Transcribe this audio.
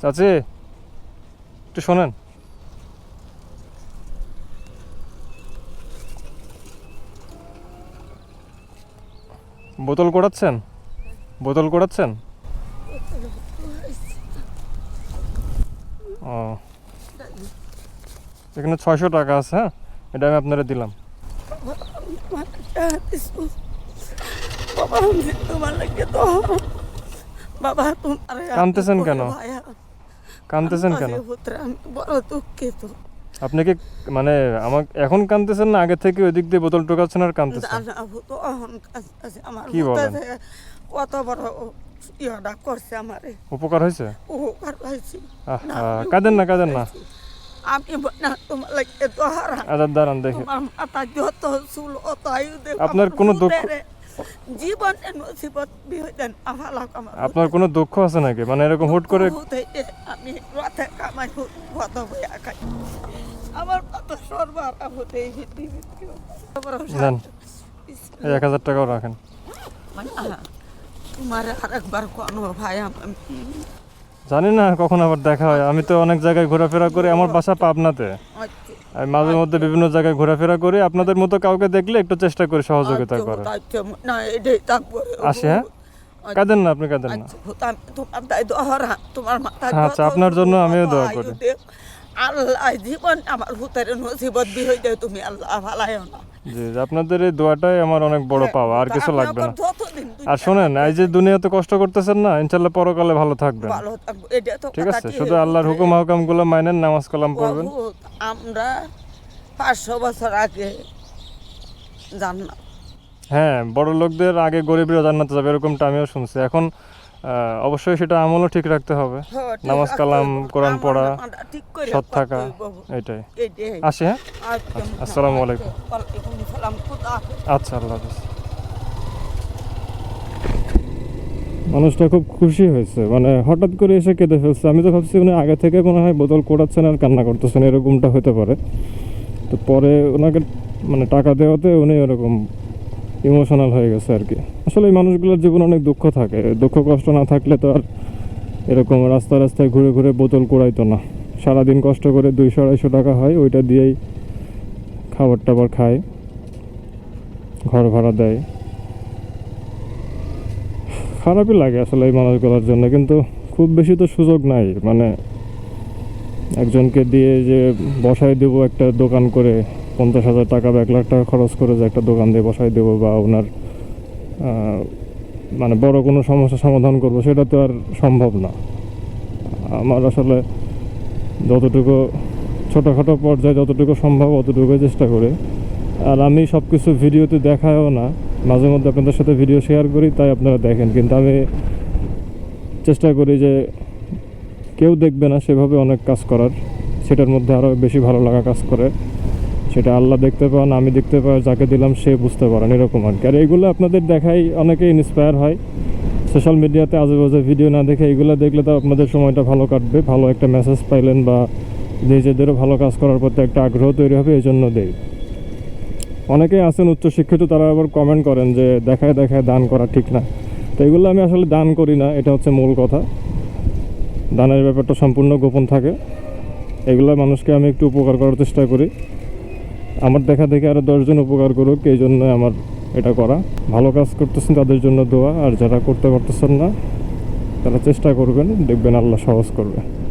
চাচি একটু শোনেন। বোতল কোড়াচ্ছেন? বোতল কোড়াচ্ছেন? ও। এখানে ছয়শো টাকা আছে হ্যাঁ? এটা আমি আপনারা দিলাম। কাঁদতেছেন কেন? কাঁদতেছেন কেন? আমি বড় দুঃখিত। আপনি কি মানে আমাকে এখন কাঁদতেছেন না? আগে থেকে ওই দিক দিয়ে বোতল টোকাচ্ছেন আর আমার কি বলেন? কত বড় ইয়াটা করছে আমারে। উপকার হয়েছে? উপকার আহা কাঁদেন না কাঁদেন না। আমি না তোমার লাগে তো হারা আজাদ দাঁড়ান দেখি। মাথা যত চুল অত আয়ু দেব। আপনার কোনো দুঃখ- জীবন নসিবত আমার আপনার কোনো দুঃখ আছে নাকি? মানে এরকম হুট করে আমি রাতে কামাই হুট কত খাই। আমার কত সরবার হতে এক হাজার টাকাও রাখেন। তোমার আরেকবার কোনো ভাই জানি না কখন আবার দেখা হয়। আমি তো অনেক জায়গায় ঘোরাফেরা করি আমার বাসা পাবনাতে। আমি মাঝে মধ্যে বিভিন্ন জায়গায় ঘোরাফেরা করি আপনাদের মতো কাউকে দেখলে একটু চেষ্টা করি সহযোগিতা করে। না এটাই আসি, হ্যাঁ? কাঁদেন না আপনি কাঁদেন না। আচ্ছা, মাথা আচ্ছা, আপনার জন্য আমিও দোয়া করি। আল্লাহ জীবন আমার ভূতের নসিবত দেয় তুমি আল্লাহ ভালায় না। জি আপনাদের এই দোয়াটাই আমার অনেক বড় পাওয়া আর কিছু লাগবে না। আর শোনেন এই যে দুনিয়াতে কষ্ট করতেছেন না ইনশাল্লাহ পরকালে ভালো থাকবেন। ঠিক আছে শুধু আল্লাহর হুকুম হাকামগুলো মাইনেন নামাজ কালাম পড়বেন। আমরা পাঁচশো বছর আগে জানলাম হ্যাঁ বড় লোকদের আগে গরিবরা জান্নাতে যাবে এরকমটা আমিও শুনছি। এখন অবশ্যই সেটা আমলও ঠিক রাখতে হবে। নামাজ কালাম, কোরআন পড়া, সৎ থাকা এটাই। আসি হ্যাঁ? আসসালামু আলাইকুম। আচ্ছা আল্লাহ হাফিজ। মানুষটা খুব খুশি হয়েছে। মানে হঠাৎ করে এসে কেঁদে ফেলছে। আমি তো ভাবছি উনি আগে থেকে মনে হয় বোতল কোড়াচ্ছেন আর কান্না করতেছেন, এরকমটা হতে পারে। তো পরে ওনাকে মানে টাকা দেওয়াতে উনি ওরকম ইমোশনাল হয়ে গেছে আর কি। আসলে এই মানুষগুলোর জীবনে অনেক দুঃখ থাকে। দুঃখ কষ্ট না থাকলে তো আর এরকম রাস্তা রাস্তায় ঘুরে ঘুরে বোতল কোড়াইতো না। সারাদিন কষ্ট করে দুইশো, আড়াইশো টাকা হয়, ওইটা দিয়েই খাবার টাবার খায়, ঘর ভাড়া দেয়। খারাপই লাগে আসলে এই মানুষগুলোর জন্য, কিন্তু খুব বেশি তো সুযোগ নাই। মানে একজনকে দিয়ে যে বসাই দেবো একটা দোকান করে, পঞ্চাশ হাজার টাকা বা এক লাখ টাকা খরচ করে যে একটা দোকান দিয়ে বসাই দেবো বা ওনার মানে বড় কোনো সমস্যা সমাধান করব, সেটা তো আর সম্ভব না। আমার আসলে যতটুকু ছোটোখাটো পর্যায়ে যতটুকু সম্ভব অতটুকু চেষ্টা করে। আর আমি সব কিছু ভিডিওতে দেখায়ও না মাঝে মধ্যে আপনাদের সাথে ভিডিও শেয়ার করি, তাই আপনারা দেখেন। কিন্তু আমি চেষ্টা করি যে কেউ দেখবে না, সেভাবে অনেক কাজ করার। সেটার মধ্যে আরও বেশি ভালো লাগা কাজ করে। সেটা আল্লাহ দেখতে পান, আমি দেখতে পাই, যাকে দিলাম সে বুঝতে পারেন এরকম আর কি। আর এইগুলো আপনাদের দেখাই অনেকেই ইন্সপায়ার হয়। সোশ্যাল মিডিয়াতে আজে বাজে ভিডিও না দেখে এইগুলো দেখলে তো আপনাদের সময়টা ভালো কাটবে, ভালো একটা মেসেজ পাইলেন বা নিজেদেরও ভালো কাজ করার প্রতি একটা আগ্রহ তৈরি হবে এই জন্য দেই অনেকেই আছেন উচ্চশিক্ষিত, তারা আবার কমেন্ট করেন যে দেখায় দেখায় দান করা ঠিক না। তো এগুলো আমি আসলে দান করি না, এটা হচ্ছে মূল কথা। দানের ব্যাপারটা সম্পূর্ণ গোপন থাকে। এগুলো মানুষকে আমি একটু উপকার করার চেষ্টা করি। আমার দেখা দেখে আরও দশজন উপকার করুক, এই জন্য আমার এটা করা। ভালো কাজ করতেছেন তাদের জন্য দোয়া, আর যারা করতে পারতেছেন না, তারা চেষ্টা করবেন, দেখবেন আল্লাহ সহজ করবে।